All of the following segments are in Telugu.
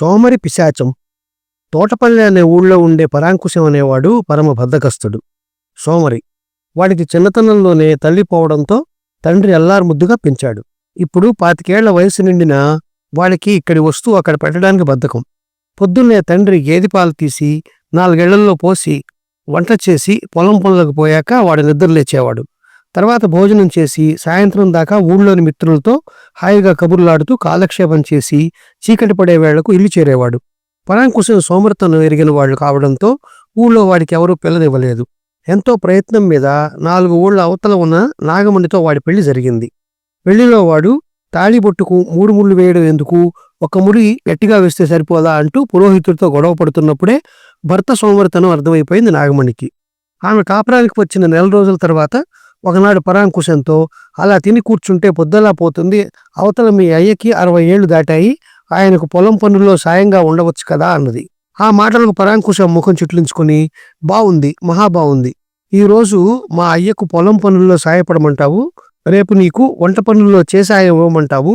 సోమరి పిశాచం తోటపల్లి అనే ఊళ్ళో ఉండే పరాంకుశం అనేవాడు పరమ బద్ధకస్తుడు సోమరి వాడికి చిన్నతనంలోనే తల్లి పోవడంతో తండ్రి అల్లారు ముద్దుగా పెంచాడు. ఇప్పుడు పాతికేళ్ళ వయసు నిండిన వాడికి ఇక్కడి వస్తువు అక్కడ పెట్టడానికి బద్ధకం. పొద్దున్నే తండ్రి గేదెపాలు తీసి నాలుగేళ్ళలో పోసి వంట చేసి పొలం పనులకు పోయాక వాడు నిద్రలేచేవాడు. తర్వాత భోజనం చేసి సాయంత్రం దాకా ఊళ్ళోని మిత్రులతో హాయిగా కబుర్లాడుతూ కాలక్షేపం చేసి చీకటి పడే వేళకు ఇల్లు చేరేవాడు. పరాంకుశం సోమరతను ఎరిగిన వాళ్ళు కావడంతో ఊళ్ళో వాడికి ఎవరూ పిల్లనివ్వలేదు. ఎంతో ప్రయత్నం మీద నాలుగు ఊళ్ళ అవతల ఉన్న నాగమణితో వాడి పెళ్ళి జరిగింది. పెళ్ళిలో వాడు తాళిబొట్టుకు మూడు ముళ్ళు వేయడం ఎందుకు? ఒక ముడి గట్టిగా వేస్తే సరిపోదా అంటూ పురోహితుడితో గొడవ పడుతున్నప్పుడే భర్త సోమరితనం అర్థమైపోయింది నాగమణికి. ఆమె కాపురానికి వచ్చిన నెల రోజుల తర్వాత ఒకనాడు పరాంకుశంతో అలా తిని కూర్చుంటే పొద్దలా పోతుంది. అవతల మీ అయ్యకి అరవై ఏళ్ళు దాటాయి. ఆయనకు పొలం పనుల్లో సాయంగా ఉండవచ్చు కదా అన్నది. ఆ మాటలకు పరాంకుశం ముఖం చుట్లించుకుని బావుంది మహా బావుంది. ఈరోజు మా అయ్యకు పొలం పనుల్లో సాయపడమంటావు? రేపు నీకు వంట పనుల్లో చేసాయం ఇవ్వమంటావు?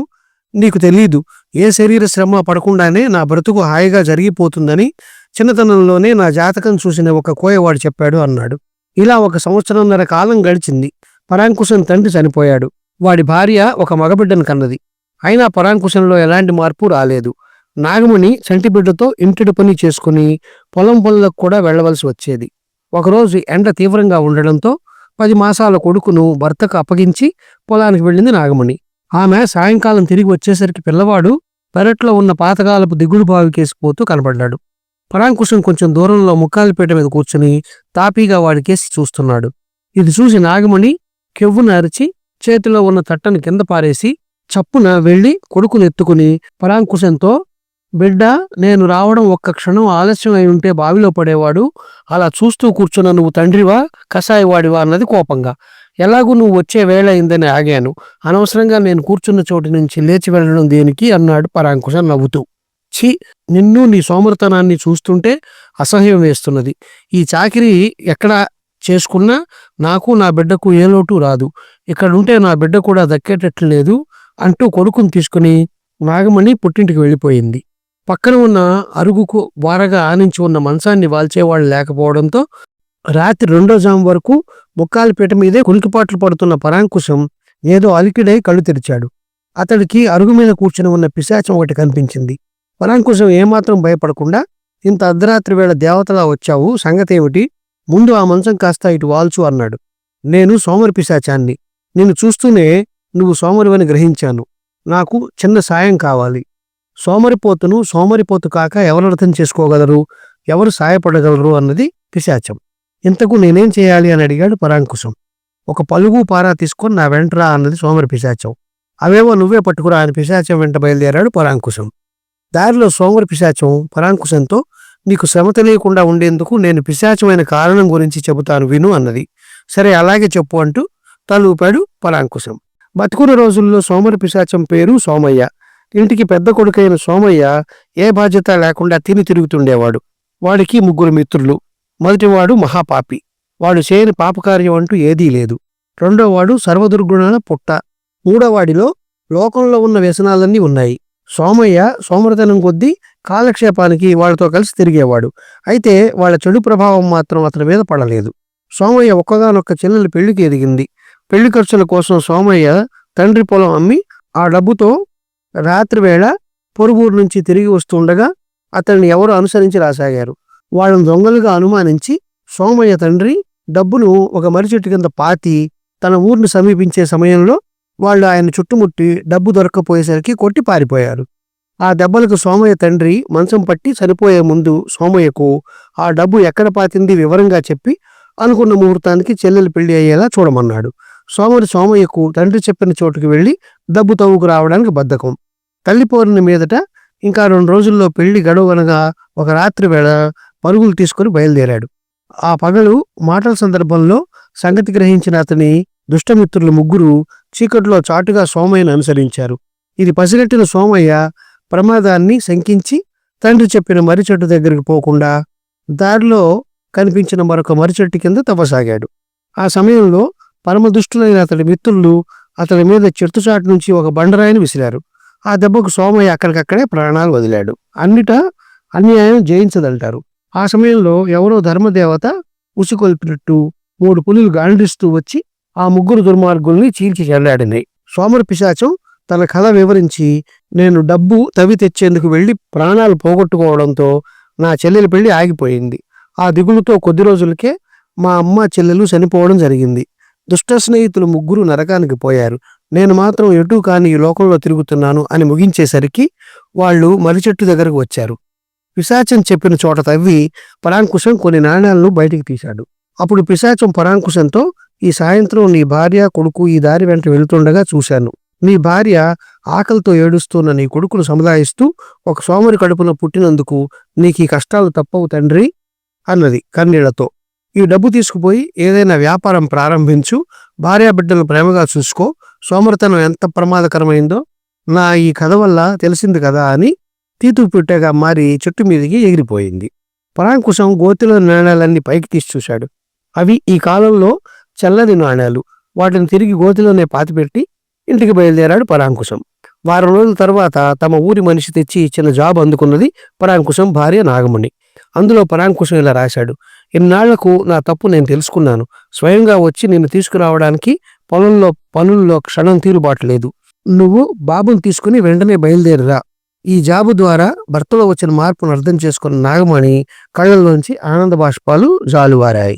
నీకు తెలీదు. ఏ శరీర శ్రమ పడకుండానే నా బ్రతుకు హాయిగా జరిగిపోతుందని చిన్నతనంలోనే నా జాతకం చూసిన ఒక కోయవాడు చెప్పాడు అన్నాడు. ఇలా ఒక సంవత్సరంన్నర కాలం గడిచింది. పరాంకుశం తండ్రి చనిపోయాడు. వాడి భార్య ఒక మగబిడ్డను కన్నది. అయినా పరాంకుశంలో ఎలాంటి మార్పు రాలేదు. నాగమణి చంటిబిడ్డతో ఇంటిడి పని చేసుకుని పొలం పనులకు కూడా వెళ్ళవలసి వచ్చేది. ఒకరోజు ఎండ తీవ్రంగా ఉండడంతో పది మాసాల కొడుకును భర్తకు అప్పగించి పొలానికి వెళ్ళింది నాగమణి. ఆమె సాయంకాలం తిరిగి వచ్చేసరికి పిల్లవాడు పెరట్లో ఉన్న పాతకాలపు దిగుడు బావికేసిపోతూ కనబడ్డాడు. పరాంకుశం కొంచెం దూరంలో ముక్కాలిపేట మీద కూర్చుని తాపీగా వాడికేసి చూస్తున్నాడు. ఇది చూసి నాగమణి కెవ్వున అరిచి చేతిలో ఉన్న తట్టను కింద పారేసి చప్పున వెళ్ళి కొడుకును ఎత్తుకుని పరాంకుశంతో బిడ్డ నేను రావడం ఒక్క క్షణం ఆలస్యం అయి ఉంటే బావిలో పడేవాడు. అలా చూస్తూ కూర్చున్న నువ్వు తండ్రివా కషాయవాడివా అన్నది కోపంగా. ఎలాగూ నువ్వు వచ్చే వేళ అయిందని ఆగాను. అనవసరంగా నేను కూర్చున్న చోటు నుంచి లేచి వెళ్ళడం దేనికి? అన్నాడు పరాంకుశం నవ్వుతూ. ఛీ నిన్ను నీ సోమరతనాన్ని చూస్తుంటే అసహ్యం వేస్తున్నది. ఈ చాకిరి ఎక్కడ చేసుకున్నా నాకు నా బిడ్డకు ఏ లోటు రాదు. ఇక్కడుంటే నా బిడ్డ కూడా దక్కేటట్లు లేదు అంటూ కొడుకుని తీసుకుని నాగమణి పుట్టింటికి వెళ్ళిపోయింది. పక్కన ఉన్న అరుగుకు వారగా ఆనించి ఉన్న మంచాన్ని వాల్చేవాళ్ళు లేకపోవడంతో రాత్రి రెండో జాము వరకు ముక్కాలపీట మీదే కులికిపాట్లు పడుతున్న పరాంకుశం ఏదో అలికిడై కళ్ళు తెరిచాడు. అతడికి అరుగు మీద కూర్చుని ఉన్న పిశాచం ఒకటి కనిపించింది. పరాంకుశం ఏమాత్రం భయపడకుండా ఇంత అర్ధరాత్రి వేళ దేవతలా వచ్చావు? సంగతేమిటి? ముందు ఆ మంచం కాస్త ఇటు వాల్చు అన్నాడు. నేను సోమరి పిశాచాన్ని. నిన్ను చూస్తూనే నువ్వు సోమరివని గ్రహించాను. నాకు చిన్న సాయం కావాలి. సోమరిపోతును సోమరిపోతు కాక ఎవరు అర్థం చేసుకోగలరు? ఎవరు సాయపడగలరు? అన్నది పిశాచం. ఇంతకు నేనేం చేయాలి? అని అడిగాడు పరాంకుశం ఒక పలుగు పారా తీసుకొని నా వెంటరా అన్నది సోమరి పిశాచం. అవేవో నువ్వే పట్టుకురా అని పిశాచం వెంట బయలుదేరాడు పరాంకుశం దారిలో సోమరి పిశాచం పరాంకుశంతో నీకు శ్రమ తెలియకుండా ఉండేందుకు నేను పిశాచమైన కారణం గురించి చెబుతాను విను అన్నది. సరే అలాగే చెప్పు అంటూ తలూపాడు పరాంకుశం. బతుకున్న రోజుల్లో సోమరి పిశాచం పేరు సోమయ్య. ఇంటికి పెద్ద కొడుకైన సోమయ్య ఏ బాధ్యత లేకుండా తిని తిరుగుతుండేవాడు. వాడికి ముగ్గురు మిత్రులు. మొదటివాడు మహాపాపి. వాడు చేయని పాపకార్యం అంటూ ఏదీ లేదు. రెండోవాడు సర్వదుర్గుణాల పుట్ట. మూడోవాడిలో లోకంలో ఉన్న వ్యసనాలన్నీ ఉన్నాయి. సోమయ్య సోమరతనం కొద్దీ కాలక్షేపానికి వాళ్ళతో కలిసి తిరిగేవాడు. అయితే వాళ్ళ చెడు ప్రభావం మాత్రం అతని మీద పడలేదు. సోమయ్య ఒక్కగానొక్క చెల్లెలు పెళ్ళికి ఎదిగింది. పెళ్ళి ఖర్చుల కోసం సోమయ్య తండ్రి పొలం అమ్మి ఆ డబ్బుతో రాత్రివేళ పొరుగురు నుంచి తిరిగి వస్తుండగా అతన్ని ఎవరు అనుసరించి రాసాగారు. వాళ్ళని దొంగలుగా అనుమానించి సోమయ్య తండ్రి డబ్బును ఒక మర్రి చెట్టు కింద పాతి తన ఊరిని సమీపించే సమయంలో వాళ్ళు ఆయన చుట్టుముట్టి డబ్బు దొరక్కపోయేసరికి కొట్టి పారిపోయారు. ఆ దెబ్బలకు సోమయ్య తండ్రి మంచం పట్టి చనిపోయే ముందు సోమయ్యకు ఆ డబ్బు ఎక్కడ పాతింది వివరంగా చెప్పి అనుకున్న ముహూర్తానికి చెల్లెలు పెళ్ళి అయ్యేలా చూడమన్నాడు. సోమరి సోమయ్యకు తండ్రి చెప్పిన చోటుకు వెళ్ళి డబ్బు తవ్వుకు రావడానికి బద్ధకం. తల్లి పోరిన మీదట ఇంకా రెండు రోజుల్లో పెళ్ళి గడవనగా ఒక రాత్రి వేళ పరుగులు తీసుకుని బయలుదేరాడు. ఆ పగలు మాటల సందర్భంలో సంగతి గ్రహించిన అతని దుష్టమిత్రులు ముగ్గురు చీకట్లో చాటుగా సోమయ్యను అనుసరించారు. ఇది పసిగట్టిన సోమయ్య ప్రమాదాన్ని శంకించి తండ్రి చెప్పిన మరిచెట్టు దగ్గరికి పోకుండా దారిలో కనిపించిన మరొక మరిచెట్టు కింద తవ్వసాగాడు. ఆ సమయంలో పరమదుష్టులైన అతడి మిత్రులు అతడి మీద చెట్టుచాటు నుంచి ఒక బండరాయిని విసిరారు. ఆ దెబ్బకు సోమయ్య అక్కడికక్కడే ప్రాణాలు వదిలాడు. అన్నిట అన్యాయం జయించదంటారు. ఆ సమయంలో ఎవరో ధర్మదేవత ఉసికొల్పినట్టు మూడు పులులు గాండిస్తూ వచ్చి ఆ ముగ్గురు దుర్మార్గుల్ని చీల్చి చెల్లాడినాయి సోమరి పిశాచం తన కథ వివరించి నేను డబ్బు తవి తెచ్చేందుకు వెళ్ళి ప్రాణాలు పోగొట్టుకోవడంతో నా చెల్లెలి పెళ్ళి ఆగిపోయింది. ఆ దిగులుతో కొద్ది రోజులకే మా అమ్మ చెల్లెలు చనిపోవడం జరిగింది. దుష్ట స్నేహితులు ముగ్గురు నరకానికి పోయారు. నేను మాత్రం ఎటు కాని ఈ లోకంలో తిరుగుతున్నాను అని ముగించేసరికి వాళ్ళు మరిచెట్టు దగ్గరకు వచ్చారు. పిశాచం చెప్పిన చోట తవ్వి పరాంకుశం కొన్ని నాణ్యాలను బయటికి తీశాడు. అప్పుడు పిశాచం పరాంకుశంతో ఈ సాయంత్రం నీ భార్య కొడుకు ఈ దారి వెంట వెళుతుండగా చూశాను. నీ భార్య ఆకలితో ఏడుస్తున్న నీ కొడుకును సముదాయిస్తూ ఒక సోమరి కడుపున పుట్టినందుకు నీకు ఈ కష్టాలు తప్పవు తండ్రి అన్నది కన్నీళ్ళతో. ఈ డబ్బు తీసుకుపోయి ఏదైనా వ్యాపారం ప్రారంభించు భార్యాబిడ్డలను ప్రేమగా చూసుకో సోమరితనం ఎంత ప్రమాదకరమైందో నా ఈ కథ వల్ల తెలిసింది కదా అని తీతు పిట్టగా మారి చెట్టు మీదికి ఎగిరిపోయింది. పరాంకుశం గోతిలో నాణ్యాలన్నీ పైకి తీసి చూశాడు. అవి ఈ కాలంలో చల్లని నాణ్యాలు వాటిని తిరిగి గోతిలోనే పాతిపెట్టి ఇంటికి బయలుదేరాడు పరాంకుశం. వారం రోజుల తర్వాత తమ ఊరి మనిషి తెచ్చి ఇచ్చిన జాబ్ అందుకున్నది పరాంకుశం భార్య నాగమణి అందులో పరాంకుశం ఇలా రాశాడు ఇన్నాళ్ళకు నా తప్పు నేను తెలుసుకున్నాను. స్వయంగా వచ్చి నిన్ను తీసుకురావడానికి పొలంలో పనుల్లో క్షణం తీరుబాటు లేదు. నువ్వు బాబుని తీసుకుని వెంటనే బయలుదేరిరా. ఈ జాబు ద్వారా భర్తలో వచ్చిన మార్పును అర్థం చేసుకున్న నాగమణి కళ్ళల్లోంచి ఆనంద బాష్పాలు జాలువారాయి.